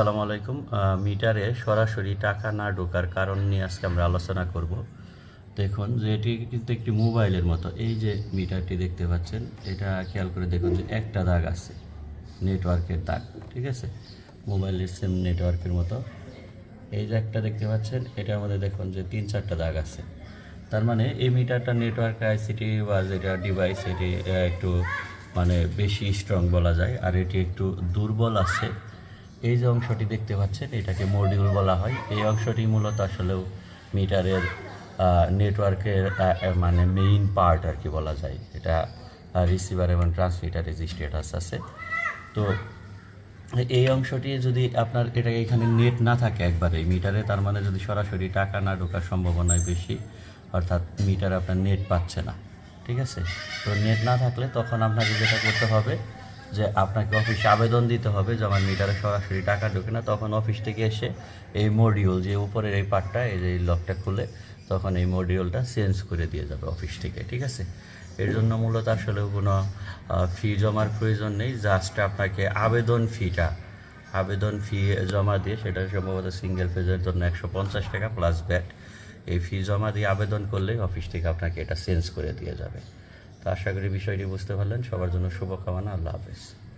আসসালামু আলাইকুম। মিটারে সরাসরি টাকা না ঢোকার কারণ নিয়ে আজকে আমরা আলোচনা করব। দেখুন যে এটি কিন্তু একটি মোবাইলের মতো। এই যে মিটারটি দেখতে পাচ্ছেন, এটা খেয়াল করে দেখুন যে একটা দাগ আছে, নেটওয়ার্কের দাগ, ঠিক আছে? মোবাইলের সেম নেটওয়ার্কের মতো। এই যে একটা দেখতে পাচ্ছেন, এটার মধ্যে দেখুন যে তিন চারটা দাগ আছে। তার মানে এই মিটারটা নেটওয়ার্ক আইসিটি বা যেটা ডিভাইস এটি একটু মানে বেশি স্ট্রং বলা যায়। আর এটি একটু দুর্বল আছে। এই যে অংশটি দেখতে পাচ্ছেন, এটাকে মডিউল বলা হয়। এই অংশটি মূলত আসলেও মিটারের নেটওয়ার্কের মানে মেইন পার্ট আর কি বলা যায়। এটা রিসিভার এবং ট্রান্সমিটারের যে স্টেটাস আছে। তো এই অংশটি যদি আপনার এটা এখানে নেট না থাকে একবারে মিটারে তার মানে যদি সরাসরি টাকা না ঢোকার সম্ভাবনায় বেশি, অর্থাৎ মিটার আপনার নেট পাচ্ছে না, ঠিক আছে? তো নেট না থাকলে তখন আপনাকে যেটা করতে হবে যে আপনাকে অফিসে আবেদন দিতে হবে যে আমার মিটারে সরাসরি টাকা ঢোকে না, তখন অফিস থেকে এসে এই মডিউল যে উপরের এই পার্টটা এই যে লকটা খুলে, তখন এই মডিউলটা চেঞ্জ করে দিয়ে যাবে অফিস থেকে, ঠিক আছে? এর জন্য মূলত আসলে কোনো ফি জমার প্রয়োজন নেই জাস্ট আপনাকে আবেদন ফিটা আবেদন ফি জমা দিয়ে, সেটা সম্ভবত সিঙ্গেল ফেজের জন্য একশো পঞ্চাশ টাকা প্লাস ব্যাট এই ফি জমা দিয়ে আবেদন করলেই অফিস থেকে আপনাকে এটা চেঞ্জ করে দিয়ে যাবে। তো আশা করি বিষয়টি বুঝতে পারলেন। সবার জন্য শুভকামনা। আল্লাহ হাফেজ।